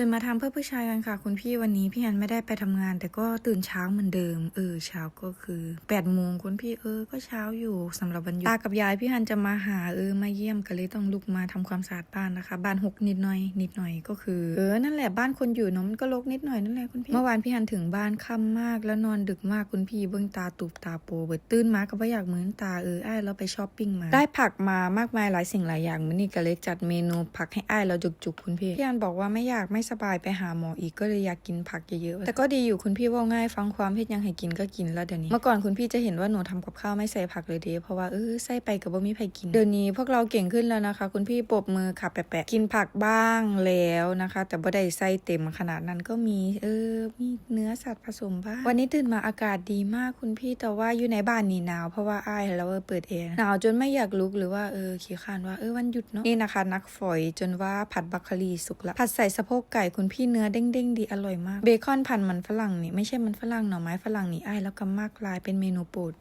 ตื่นมาทำเพื่อผู้ชายกันค่ะ คุณพี่วันนี้พี่ฮันไม่ได้ไปทำงาน แต่ก็ตื่นเช้าเหมือนเดิม เออเช้าก็คือ8ปดโมงคุณพี่เออก็เช้าอยู่สำหรับวันหยุดตากับยายพี่ฮันจะมาหาเออมาเยี่ยมก็เลยต้องลุกมาทำความสะอาดบ้านนะคะ บ้านหกนิดหน่อย นิดหน่อยก็คือ เออนั่นแหละบ้านคนอยู่เนาะมันก็รกนิดหน่อยนั่นแหละคุณพี่เมื่อวานพี่ฮันถึงบ้านค่ำมากแล้วนอนดึกมากคุณพี่เบื้องตาตูบตาโปเบิดตื่นมาก็บ่อยากเหมือนตาเออไอ้เราไปช้อปปิ้งมาได้ผักมามากมายหลายสิ่งหลายอย่างมือนี้ก็เลยจัดเมนูผักให้อ้เราจุกๆคุณพี่พี่ฮันบอกว่าไม่อยากไม่สบายไปหาหมออีกก็เลยอยากกินผักเยอะๆ แต่ก็ดีอยู่คุณพี่ว่าง่ายฟังความเฮ็ดยังให้กินก็กินแล้วเดี๋ยวนี้ เมื่อก่อนคุณพี่จะเห็นว่าหนูทำกับข้าวไม่ใส่ผักเลยเด้เพราะว่าเออใส่ไปกับบ่มีใครกิน เดี๋ยวนี้พวกเราเก่งขึ้นแล้วนะคะ คุณพี่ปรบมือค่ะแปะๆกินผักบ้างแล้วนะคะ แต่บ่ได้ใส่เต็มขนาดนั้นก็มีเออมีเนื้อสัตว์ผสมบ้างวันนี้ตื่นมาอากาศดีมากคุณพี่แต่ว่าอยู่ในบ้านนี่หนาวเพราะว่าอ้ายเราเออเปิดแอร์หนาวจนไม่อยากลุกหรือว่าเออขี้คานว่าเออวันหยุดเนาะนี่นะคะ นักฝอยจนว่าผัดบัคคารีสุกละผัดใส่สะโพกไก่คุณพี่เนื้อเด้งๆดีอร่อยมาก เบคอนพันมันฝรั่งนี่ไม่ใช่มันฝรั่งหน่อไม้ฝรั่งนี่อ้แล้วก็มากลายเป็นเมนูโปรด